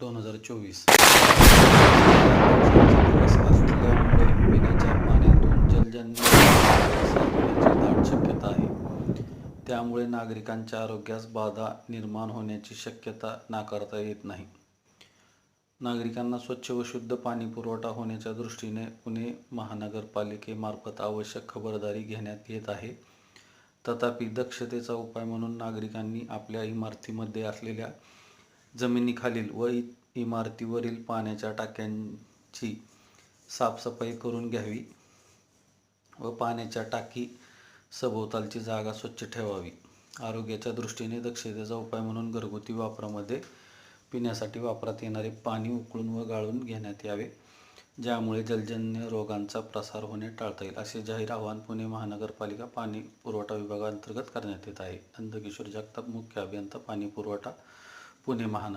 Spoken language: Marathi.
दोन हजार चोवीस. असल्यामुळे पिण्याच्या पाण्यातून जलजन्य दाट शक्यता आहे त्यामुळे नागरिकांच्या आरोग्यास बाधा निर्माण होण्याची शक्यता नाकारता येत नाही. नागरिकांना स्वच्छ व शुद्ध पाणी पुरवठा होण्याच्या दृष्टीने पुणे महानगरपालिकेमार्फत आवश्यक खबरदारी घेण्यात येत आहे. तथापि दक्षतेचा उपाय म्हणून नागरिकांनी आपल्या इमारतीमध्ये असलेल्या जमिनीखालील व इमारतीवरील पाण्याच्या टाक्यांची साफसफाई करून घ्यावी व पाण्याच्या टाकी सभोवतालची जागा स्वच्छ ठेवावी. आरोग्याच्या दृष्टीने दक्षतेचा उपाय म्हणून घरगुती वापरामध्ये पिण्यासाठी वापरात येणारे पाणी उकळून व गाळून घेण्यात यावे ज्यामुळे जलजन्य रोगांचा प्रसार होणे टाळता येईल. असे जाहीर आवाहन पुणे महानगरपालिका पाणी पुरवठा विभागाअंतर्गत करण्यात येत आहे. नंदकिशोर जगताप मुख्य अभियंता पाणी पुरवठा पुणे महानगर